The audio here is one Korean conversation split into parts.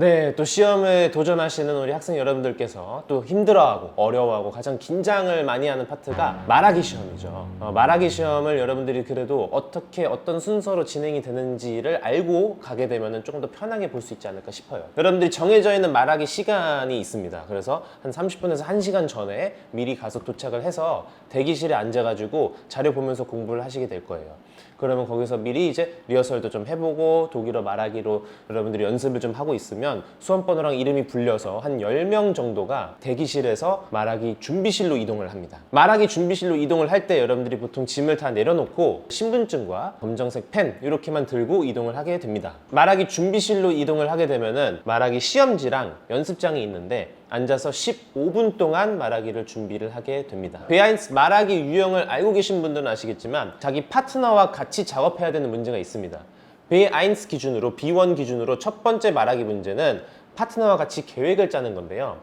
네, 또 시험에 도전하시는 우리 학생 여러분들께서 또 힘들어하고 어려워하고 가장 긴장을 많이 하는 파트가 말하기 시험이죠. 어, 말하기 시험을 여러분들이 그래도 어떻게 어떤 순서로 진행이 되는지를 알고 가게 되면 조금 더 편하게 볼 수 있지 않을까 싶어요. 여러분들이 정해져 있는 말하기 시간이 있습니다. 그래서 한 30분에서 1시간 전에 미리 가서 도착을 해서 대기실에 앉아가지고 자료 보면서 공부를 하시게 될 거예요. 그러면 거기서 미리 이제 리허설도 좀 해보고 독일어 말하기로 여러분들이 연습을 좀 하고 있으면 수험번호랑 이름이 불려서 한 10명 정도가 대기실에서 말하기 준비실로 이동을 합니다. 말하기 준비실로 이동을 할 때 여러분들이 보통 짐을 다 내려놓고 신분증과 검정색 펜 이렇게만 들고 이동을 하게 됩니다. 말하기 준비실로 이동을 하게 되면은 말하기 시험지랑 연습장이 있는데 앉아서 15분 동안 말하기를 준비를 하게 됩니다. 베아인스 말하기 유형을 알고 계신 분들은 아시겠지만 자기 파트너와 같이 작업해야 되는 문제가 있습니다. 베아인스 기준으로 B1 기준으로 첫 번째 말하기 문제는 파트너와 같이 계획을 짜는 건데요.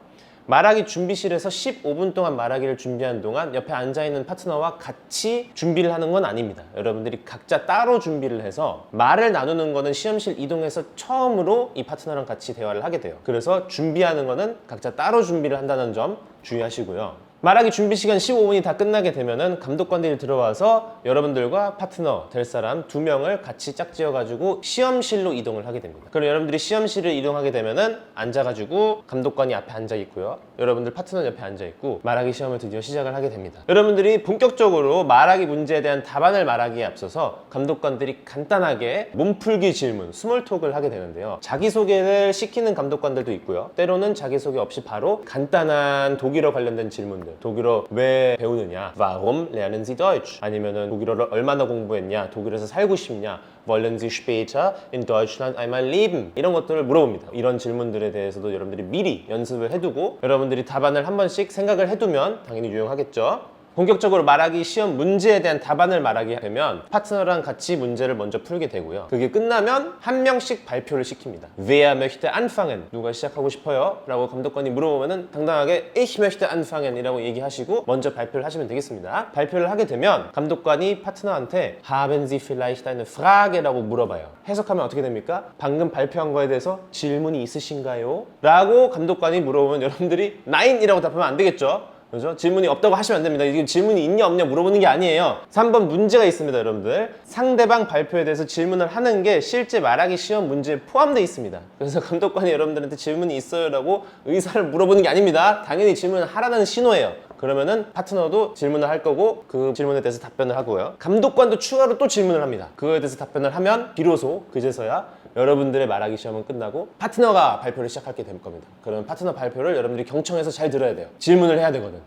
말하기 준비실에서 15분 동안 말하기를 준비하는 동안 옆에 앉아 있는 파트너와 같이 준비를 하는 건 아닙니다. 여러분들이 각자 따로 준비를 해서 말을 나누는 거는 시험실 이동해서 처음으로 이 파트너랑 같이 대화를 하게 돼요. 그래서 준비하는 거는 각자 따로 준비를 한다는 점 주의하시고요. 말하기 준비 시간 15분이 다 끝나게 되면은 감독관들이 들어와서 여러분들과 파트너 될 사람 두 명을 같이 짝지어 가지고 시험실로 이동을 하게 됩니다. 그럼 여러분들이 시험실을 이동하게 되면은 앉아 가지고 감독관이 앞에 앉아 있고요. 여러분들 파트너 옆에 앉아 있고 말하기 시험을 드디어 시작을 하게 됩니다. 여러분들이 본격적으로 말하기 문제에 대한 답안을 말하기에 앞서서 감독관들이 간단하게 몸풀기 질문, 스몰톡을 하게 되는데요. 자기소개를 시키는 감독관들도 있고요. 때로는 자기소개 없이 바로 간단한 독일어 관련된 질문 들. 독일어 왜 배우느냐? Warum lernen Sie Deutsch? 아니면은 독일어를 얼마나 공부했냐? 독일에서 살고 싶냐? Wollen Sie später in Deutschland einmal leben? 이런 것들을 물어봅니다. 이런 질문들에 대해서도 여러분들이 미리 연습을 해두고 여러분들이 답안을 한 번씩 생각을 해두면 당연히 유용하겠죠. 본격적으로 말하기 시험 문제에 대한 답안을 말하게 되면 파트너랑 같이 문제를 먼저 풀게 되고요. 그게 끝나면 한 명씩 발표를 시킵니다. Wer möchte anfangen? 누가 시작하고 싶어요? 라고 감독관이 물어보면은 당당하게 Ich möchte anfangen 이라고 얘기하시고 먼저 발표를 하시면 되겠습니다. 발표를 하게 되면 감독관이 파트너한테 Haben Sie vielleicht eine Frage? 라고 물어봐요. 해석하면 어떻게 됩니까? 방금 발표한 거에 대해서 질문이 있으신가요? 라고 감독관이 물어보면 여러분들이 Nein! 이라고 답하면 안 되겠죠? 그죠? 질문이 없다고 하시면 안 됩니다. 이게 질문이 있냐 없냐 물어보는 게 아니에요. 3번 문제가 있습니다, 여러분들. 상대방 발표에 대해서 질문을 하는 게 실제 말하기 시험 문제에 포함되어 있습니다. 그래서 감독관이 여러분들한테 질문이 있어요라고 의사를 물어보는 게 아닙니다. 당연히 질문을 하라는 신호예요. 그러면은 파트너도 질문을 할 거고 그 질문에 대해서 답변을 하고요. 감독관도 추가로 또 질문을 합니다. 그거에 대해서 답변을 하면 비로소 그제서야 여러분들의 말하기 시험은 끝나고 파트너가 발표를 시작하게 될 겁니다. 그러면 파트너 발표를 여러분들이 경청해서 잘 들어야 돼요. 질문을 해야 되거든.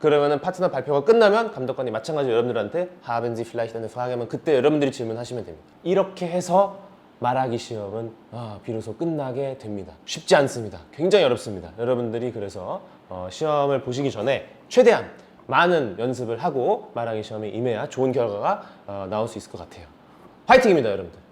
그러면은 파트너 발표가 끝나면 감독관이 마찬가지로 여러분들한테 eine Frage 하면 그때 여러분들이 질문하시면 됩니다. 이렇게 해서 말하기 시험은 아, 비로소 끝나게 됩니다. 쉽지 않습니다. 굉장히 어렵습니다. 여러분들이 그래서 어, 시험을 보시기 전에 최대한 많은 연습을 하고 말하기 시험에 임해야 좋은 결과가 어, 나올 수 있을 것 같아요. 화이팅입니다, 여러분들.